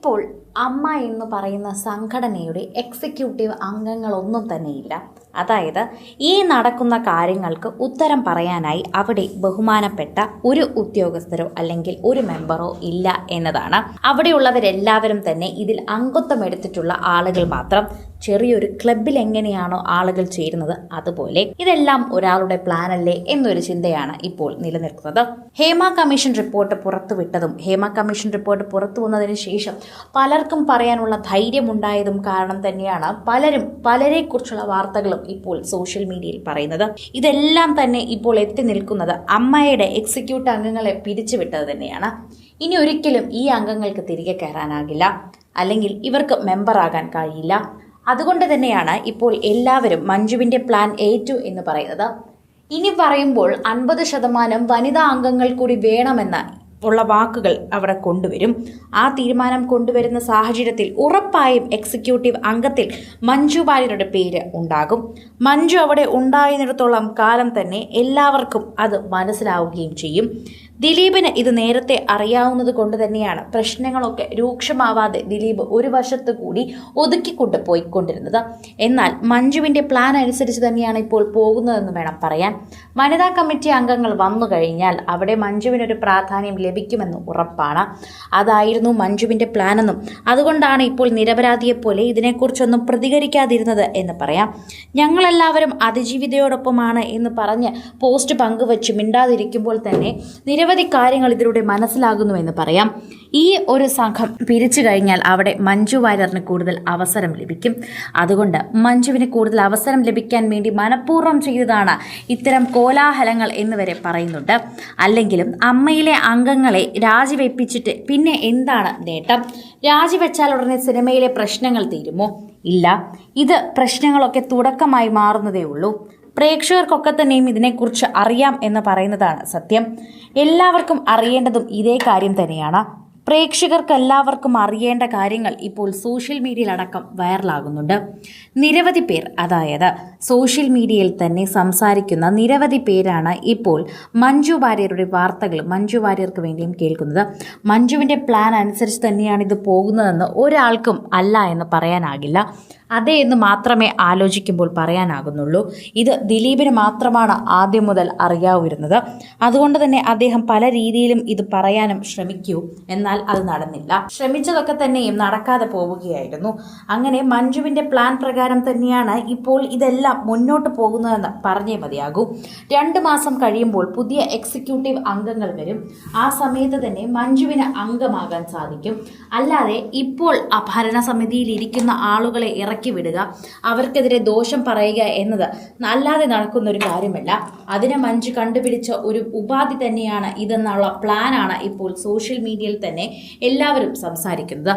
ഇപ്പോൾ അമ്മ എന്ന് പറയുന്ന സംഘടനയുടെ എക്സിക്യൂട്ടീവ് അംഗങ്ങളൊന്നും തന്നെയില്ല. അതായത് ഈ നടക്കുന്ന കാര്യങ്ങൾക്ക് ഉത്തരം പറയാനായി അവിടെ ബഹുമാനപ്പെട്ട ഒരു ഉദ്യോഗസ്ഥരോ അല്ലെങ്കിൽ ഒരു മെമ്പറോ ഇല്ല എന്നതാണ്. അവിടെയുള്ളവരെല്ലാവരും തന്നെ ഇതിൽ അംഗത്വം എടുത്തിട്ടുള്ള ആളുകൾ മാത്രം ചെറിയൊരു ക്ലബിൽ എങ്ങനെയാണോ ആളുകൾ ചേരുന്നത് അതുപോലെ ഇതെല്ലാം ഒരാളുടെ പ്ലാൻ അല്ലേ എന്നൊരു ചിന്തയാണ് ഇപ്പോൾ നിലനിൽക്കുന്നത്. ഹേമ കമ്മീഷൻ റിപ്പോർട്ട് പുറത്തുവിട്ടതും ഹേമ കമ്മീഷൻ റിപ്പോർട്ട് പുറത്തു വന്നതിന് ശേഷം പലർക്കും പറയാനുള്ള ധൈര്യമുണ്ടായതും കാരണം തന്നെയാണ് പലരും പലരെക്കുറിച്ചുള്ള വാർത്തകളും ഇപ്പോൾ സോഷ്യൽ മീഡിയയിൽ പറയുന്നത്. ഇതെല്ലാം തന്നെ ഇപ്പോൾ എത്തി നിൽക്കുന്നത് അമ്മയുടെ എക്സിക്യൂട്ട് അംഗങ്ങളെ പിരിച്ചുവിട്ടത് തന്നെയാണ്. ഇനി ഒരിക്കലും ഈ അംഗങ്ങൾക്ക് തിരികെ കയറാനാകില്ല. അല്ലെങ്കിൽ ഇവർക്ക് മെമ്പറാകാൻ കഴിയില്ല. അതുകൊണ്ട് തന്നെയാണ് ഇപ്പോൾ എല്ലാവരും മഞ്ജുവിന്റെ പ്ലാൻ ഏറ്റു എന്ന് പറയുന്നത്. ഇനി പറയുമ്പോൾ അൻപത് ശതമാനം വനിതാ അംഗങ്ങൾ കൂടി വേണമെന്ന് ഉള്ള വാക്കുകൾ അവിടെ കൊണ്ടുവരും. ആ തീരുമാനം കൊണ്ടുവരുന്ന സാഹചര്യത്തിൽ ഉറപ്പായും എക്സിക്യൂട്ടീവ് അംഗത്തിൽ മഞ്ജു വാര്യരുടെ പേര് ഉണ്ടാകും. മഞ്ജു അവിടെ ഉണ്ടായിരുന്നിടത്തോളം കാലം തന്നെ എല്ലാവർക്കും അത് മനസ്സിലാവുകയും ചെയ്യും. ദിലീപിന് ഇത് നേരത്തെ അറിയാവുന്നത് കൊണ്ട് തന്നെയാണ് പ്രശ്നങ്ങളൊക്കെ രൂക്ഷമാവാതെ ദിലീപ് ഒരു വശത്ത് കൂടി ഒതുക്കിക്കൊണ്ട് പോയിക്കൊണ്ടിരുന്നത്. എന്നാൽ മഞ്ജുവിന്റെ പ്ലാൻ അനുസരിച്ച് തന്നെയാണ് ഇപ്പോൾ പോകുന്നതെന്ന് വേണം പറയാൻ. വനിതാ കമ്മിറ്റി അംഗങ്ങൾ വന്നു കഴിഞ്ഞാൽ അവിടെ മഞ്ജുവിനൊരു പ്രാധാന്യം ലഭിക്കുമെന്ന് ഉറപ്പാണ്. അതായിരുന്നു മഞ്ജുവിന്റെ പ്ലാനെന്നും അതുകൊണ്ടാണ് ഇപ്പോൾ നിരപരാധിയെ പോലെ ഇതിനെക്കുറിച്ചൊന്നും പ്രതികരിക്കാതിരുന്നത് എന്ന് പറയാം. ഞങ്ങളെല്ലാവരും അതിജീവിതയോടൊപ്പമാണ് എന്ന് പറഞ്ഞ് പോസ്റ്റ് പങ്കുവച്ച് മിണ്ടാതിരിക്കുമ്പോൾ തന്നെ നിരവധി കാര്യങ്ങൾ ഇതിലൂടെ മനസ്സിലാകുന്നുവെന്ന് പറയാം. ഈ ഒരു സംഘം പിരിച്ചു കഴിഞ്ഞാൽ അവിടെ മഞ്ജു വാര്യറിന് കൂടുതൽ അവസരം ലഭിക്കും. അതുകൊണ്ട് മഞ്ജുവിന് കൂടുതൽ അവസരം ലഭിക്കാൻ വേണ്ടി മനഃപൂർവം ചെയ്തതാണ് ഇത്തരം കോലാഹലങ്ങൾ എന്ന് വരെ പറയുന്നുണ്ട്. അല്ലെങ്കിലും അമ്മയിലെ അംഗങ്ങളെ രാജിവെപ്പിച്ചിട്ട് പിന്നെ എന്താണ് നേട്ടം? രാജിവെച്ചാൽ ഉടനെ സിനിമയിലെ പ്രശ്നങ്ങൾ തീരുമോ? ഇല്ല. ഇത് പ്രശ്നങ്ങളൊക്കെ തുടക്കമായി മാറുന്നതേ ഉള്ളൂ. പ്രേക്ഷകർക്കൊക്കെ തന്നെയും ഇതിനെക്കുറിച്ച് അറിയാം എന്ന് പറയുന്നതാണ് സത്യം. എല്ലാവർക്കും അറിയേണ്ടതും ഇതേ കാര്യം തന്നെയാണ്. പ്രേക്ഷകർക്ക് എല്ലാവർക്കും അറിയേണ്ട കാര്യങ്ങൾ ഇപ്പോൾ സോഷ്യൽ മീഡിയയിലടക്കം വൈറലാകുന്നുണ്ട്. നിരവധി പേർ അതായത് സോഷ്യൽ മീഡിയയിൽ തന്നെ സംസാരിക്കുന്ന നിരവധി പേരാണ് ഇപ്പോൾ മഞ്ജു വാര്യരുടെ വാർത്തകൾ മഞ്ജു വാര്യർക്ക് വേണ്ടിയും കേൾക്കുന്നത്. മഞ്ജുവിന്റെ പ്ലാൻ അനുസരിച്ച് തന്നെയാണ് ഇത് പോകുന്നതെന്ന് ഒരാൾക്കും അല്ല എന്ന് പറയാനാകില്ല. അതെ എന്ന് മാത്രമേ ആലോചിക്കുമ്പോൾ പറയാനാകുന്നുള്ളൂ. ഇത് ദിലീപിന് മാത്രമാണ് ആദ്യം മുതൽ അറിയാവുന്നത്. അതുകൊണ്ട് തന്നെ അദ്ദേഹം പല രീതിയിലും ഇത് പറയാനും ശ്രമിക്കൂ. എന്നാൽ അത് നടന്നില്ല. ശ്രമിച്ചതൊക്കെ തന്നെയും നടക്കാതെ പോവുകയായിരുന്നു. അങ്ങനെ മഞ്ജുവിന്റെ പ്ലാൻ പ്രകാരം തന്നെയാണ് ഇപ്പോൾ ഇതെല്ലാം മുന്നോട്ട് പോകുന്നതെന്ന് പറഞ്ഞേ മതിയാകൂ. രണ്ട് മാസം കഴിയുമ്പോൾ പുതിയ എക്സിക്യൂട്ടീവ് അംഗങ്ങൾ വരും. ആ സമയത്ത് തന്നെ മഞ്ജുവിന് അംഗമാകാൻ സാധിക്കും. അല്ലാതെ ഇപ്പോൾ ആ ഭരണസമിതിയിൽ ഇരിക്കുന്ന ആളുകളെ ഇറക്കി വിടുക അവർക്കെതിരെ ദോഷം പറയുക എന്നത് അല്ലാതെ നടക്കുന്ന ഒരു കാര്യമല്ല. അതിനെ മഞ്ജു കണ്ടുപിടിച്ച ഒരു ഉപാധി തന്നെയാണ് ഇതെന്നുള്ള പ്ലാനാണ് ഇപ്പോൾ സോഷ്യൽ മീഡിയയിൽ തന്നെ എല്ലാവരും സംസാരിക്കുന്നത്.